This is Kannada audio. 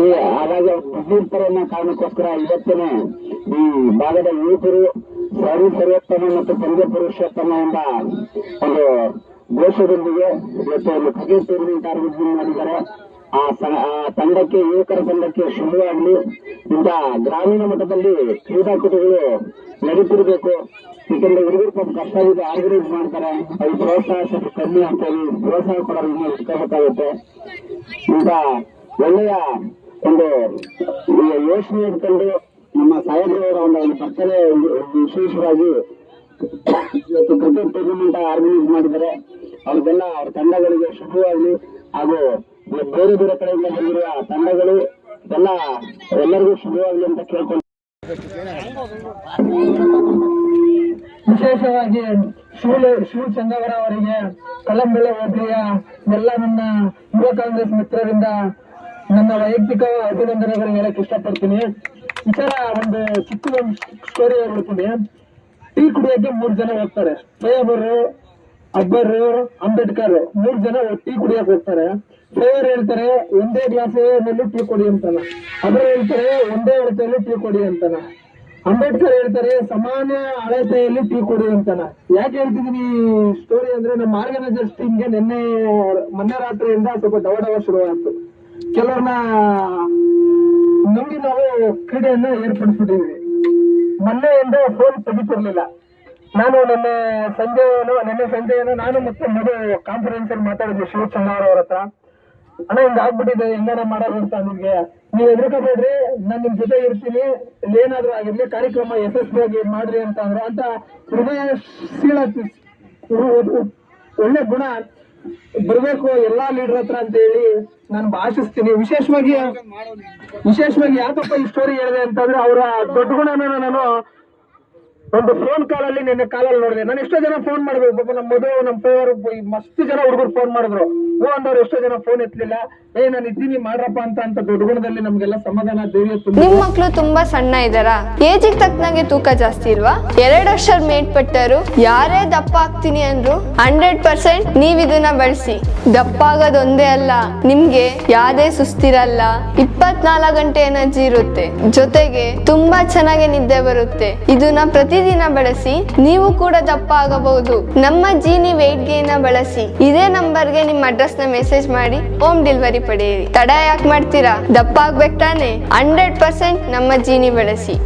ಈ ಹಾಗಾಗಿ ಅವ್ರು ಅನ್ನೋ ಕಾರಣಕ್ಕೋಸ್ಕರ ಇವತ್ತಿನ ಈ ಭಾಗದ ಯುವಕರು ಸರಿ ಸರ್ವೋತ್ತಮ ಮತ್ತು ಪಂದ್ಯ ಪುರುಷೋತ್ತಮ ಎಂಬ ಒಂದು ಘೋಷದೊಂದಿಗೆ ಇವತ್ತು ಒಂದು ಕ್ರಿಕೆಟ್ ಟೂರ್ನಿಮೆಂಟ್ ಕಾರ್ಯಕ್ರಮ ಮಾಡಿದ್ದಾರೆ. ಆ ತಂಡಕ್ಕೆ, ಯುವಕರ ತಂಡಕ್ಕೆ ಶುಭವಾಗಲಿ. ಇಂಥ ಗ್ರಾಮೀಣ ಮಟ್ಟದಲ್ಲಿ ಕ್ರೀಡಾಕೂಟಗಳು ನಡೀತಿರ್ಬೇಕು. ಯಾಕಂದ್ರೆ ಹುಡುಗರು ಪಾಪ ಕಷ್ಟ ಇದೆ ಆರ್ಗನೈಸ್ ಮಾಡ್ತಾರೆ. ಅದು ಪ್ರೋತ್ಸಾಹ ಸ್ವಲ್ಪ ಕಮ್ಮಿ ಹೇಳಿ ಪ್ರೋತ್ಸಾಹ ಕೊಡೋದು ಇನ್ನೂ ಇಟ್ಕೋಬೇಕಾಗುತ್ತೆ ಇಂಥ ಒಳ್ಳೆಯ ಒಂದು ಯೋಚನೆ ಇಟ್ಕೊಂಡು ನಮ್ಮ ಸಾಹೇಬ್ರವರ ಒಂದು ಬರ್ತಡೇ ವಿಶೇಷವಾಗಿ ಇವತ್ತು ಕ್ರಿಕೆಟ್ ಟೂರ್ನಮೆಂಟ್ ಆರ್ಗನೈಸ್ ಮಾಡಿದ್ದಾರೆ. ಅವ್ರಿಗೆಲ್ಲ ಅವ್ರ ತಂಡಗಳಿಗೆ ಶುಭವಾಗಲಿ. ಹಾಗೂ ಬೇರೆ ಬೇರೆ ಕಡೆಯಿಂದ ಬಂದಿರುವ ತಂಡಗಳು ಎಲ್ಲ ಎಲ್ಲರಿಗೂ ಶುಭವಾಗಲಿ ಅಂತ ಕೇಳ್ಕೊಂಡು ವಿಶೇಷವಾಗಿ ಶಿವಲ ಶಿವ ಚಂದವರ ಅವರಿಗೆ ಕಲಂಬೆಳೆ ಹೋಬಳಿಯ ಎಲ್ಲ ನನ್ನ ಯುವ ಕಾಂಗ್ರೆಸ್ ಮಿತ್ರರಿಂದ ನನ್ನ ವೈಯಕ್ತಿಕ ಅಭಿನಂದನೆಗಳು ಹೇಳಕ್ ಇಷ್ಟಪಡ್ತೀನಿ. ವಿಚಾರ ಒಂದು ಚಿಕ್ಕ ಒಂದು ಸ್ಟೋರಿ ಹೇಳ್ಬಿಡ್ತೀನಿ ಟೀ ಕುಡಿಯೋಕೆ ಮೂರ್ ಜನ ಹೋಗ್ತಾರೆ. ಸೈಯಬರು ಅಕ್ಬರ್ ಅಂಬೇಡ್ಕರ್ ಮೂರ್ ಜನ ಟೀ ಕುಡಿಯಕ್ ಹೋಗ್ತಾರೆ. ಸೈಯರ್ ಹೇಳ್ತಾರೆ, ಒಂದೇ ಗ್ಲಾಸ್ನಲ್ಲಿ ಟೀ ಕೊಡಿ ಅಂತಾನ. ಅಕ್ಬರ್ ಹೇಳ್ತಾರೆ, ಒಂದೇ ಅಳತೆಯಲ್ಲಿ ಟೀ ಕೊಡಿ ಅಂತಾನ. ಅಂಬೇಡ್ಕರ್ ಹೇಳ್ತಾರೆ ಸಮಾನ ಅಳತೆಯಲ್ಲಿ ಟೀ ಕೊಡಿ ಅಂತಾನ. ಯಾಕೆ ಹೇಳ್ತಿದೀನಿ ಸ್ಟೋರಿ ಅಂದ್ರೆ ನಮ್ಮ ಆರ್ಗನೈಸರ್ಸ್ ಟೀಮ್ಗೆ ನಿನ್ನೆ ಮೊನ್ನೆ ರಾತ್ರಿಯಿಂದ ಸ್ವಲ್ಪ ದವಡವ ಶುರುವಾಯ್ತು. ಕೆಲವ್ರನ್ನ ನಂಬಿ ನಾವು ಕ್ರೀಡೆಯನ್ನ ಏರ್ಪಡಿಸ್ಬಿಟ್ಟಿದ್ವಿ ಮೊನ್ನೆಯಿಂದ ಫೋನ್ ತೆಗಿತಿರ್ಲಿಲ್ಲ. ನಾನು ನನ್ನ ಸಂಜೆ ನಿನ್ನೆ ಸಂಜೆ ನಾನು ಮತ್ತೆ ಮಗು ಕಾನ್ಫರೆನ್ಸ್ ಅಲ್ಲಿ ಮಾತಾಡಿದ್ವಿ ಶಿವ ಚಂದ್ರ ಅವ್ರ ಹತ್ರ. ಅಣ್ಣ, ಹಿಂಗ ಆಗ್ಬಿಟ್ಟಿದೆ ಹೆಂಗಾರ ಮಾಡೋದು ಅಂತ ನಿಮ್ಗೆ ನೀವು ಹೆದರ್ಕೋಬೇಡ್ರಿ, ನಾನು ನಿಮ್ ಜೊತೆ ಇರ್ತೀನಿ ಏನಾದ್ರೂ ಆಗಿರ್ಲಿ, ಕಾರ್ಯಕ್ರಮ ಯಶಸ್ವಿಯಾಗಿ ಮಾಡ್ರಿ ಅಂತ ಅಂದ್ರೆ. ಅಂತ ಹೃದಯಶೀಲ ಒಳ್ಳೆ ಗುಣ. ಬರ್ಬೇಕು, ಎಲ್ಲಾ ಲೀಡರ್ ಹತ್ರ ಅಂತ ಹೇಳಿ ನಾನು ಭಾಷಿಸ್ತೀನಿ. ವಿಶೇಷವಾಗಿ ವಿಶೇಷವಾಗಿ ಯಾಕಪ್ಪ ಈ ಸ್ಟೋರಿ ಹೇಳಿದೆ ಅಂತಂದ್ರೆ ಅವರ ದೊಡ್ಡ ಗುಣನ ನಾನು ಒಂದು ಫೋನ್ ಕಾಲ್ ಅಲ್ಲಿ ನಿನ್ನೆ ಕಾಲಲ್ಲಿ ನೋಡಿದೆ. ನಾನು ಎಷ್ಟೋ ಜನ ಫೋನ್ ಮಾಡಿದ್ರು. ಪಾಪ ನಮ್ಮ ಮದುವೆ, ನಮ್ಮ ಪೇವರು ಮಸ್ತ್ ಜನ ಹುಡುಗರು ಫೋನ್ ಮಾಡಿದ್ರು. ಓ ಅಂದವ್ರು ಎಷ್ಟೋ ಜನ ಫೋನ್ ಎತ್ತಲಿಲ್ಲ. ಏ, ನಾನು ಇದ್ದೀನಿ, ಮಾಡ್ರಪ್ಪ ಅಂತ ಅಂತ ದೊಡ್ಡ ಗುಣದಲ್ಲಿ ನಮ್ಗೆಲ್ಲ ಸಮಾಧಾನ ತುಂಬ. ನಿಮ್ ಮಕ್ಳು ತುಂಬಾ ಸಣ್ಣ ಇದಾರ ಏಜಿಗೆ ತಕ್ಕನಾಗೆ ತೂಕ ಜಾಸ್ತಿ ಇಲ್ವಾ? ಎರಡ್ ವರ್ಷ ಮೇಲ್ಪಟ್ಟರು ಯಾರೇ ದಪ್ಪ ಆಗ್ತೀನಿ ಅಂದ್ರು ಹಂಡ್ರೆಡ್ ಪರ್ಸೆಂಟ್ ನೀವ್ ಇದನ್ನ ಬಳಸಿ. ದಪ್ಪ ಆಗೋದೊಂದೇ ಅಲ್ಲ, ನಿಮ್ಗೆ ಯಾವ್ದೇ ಸುಸ್ತಿರಲ್ಲ. ಇಪ್ಪತ್ನಾಲ್ಕು ಗಂಟೆ ಎನರ್ಜಿ ಇರುತ್ತೆ. ಜೊತೆಗೆ ತುಂಬಾ ಚೆನ್ನಾಗಿ ನಿದ್ದೆ ಬರುತ್ತೆ. ಇದನ್ನ ಪ್ರತಿದಿನ ಬಳಸಿ ನೀವು ಕೂಡ ದಪ್ಪ ಆಗಬಹುದು ನಮ್ಮ ಜೀನಿ ವೆಯ್ಟ್ ಗೇನ ಬಳಸಿ ಇದೇ ನಂಬರ್ಗೆ ನಿಮ್ಮ ಅಡ್ರೆಸ್ನ ಮೆಸೇಜ್ ಮಾಡಿ ಹೋಮ್ ಡೆಲಿವರಿ ಪಡೆಯಿರಿ. ತಡ ಯಾಕೆ ಮಾಡ್ತೀರಾ? ದಪ್ಪ ಆಗ್ಬೇಕು ತಾನೆ? ಹಂಡ್ರೆಡ್ ಪರ್ಸೆಂಟ್ ನಮ್ಮ ಜೀನಿ ಬಳಸಿ.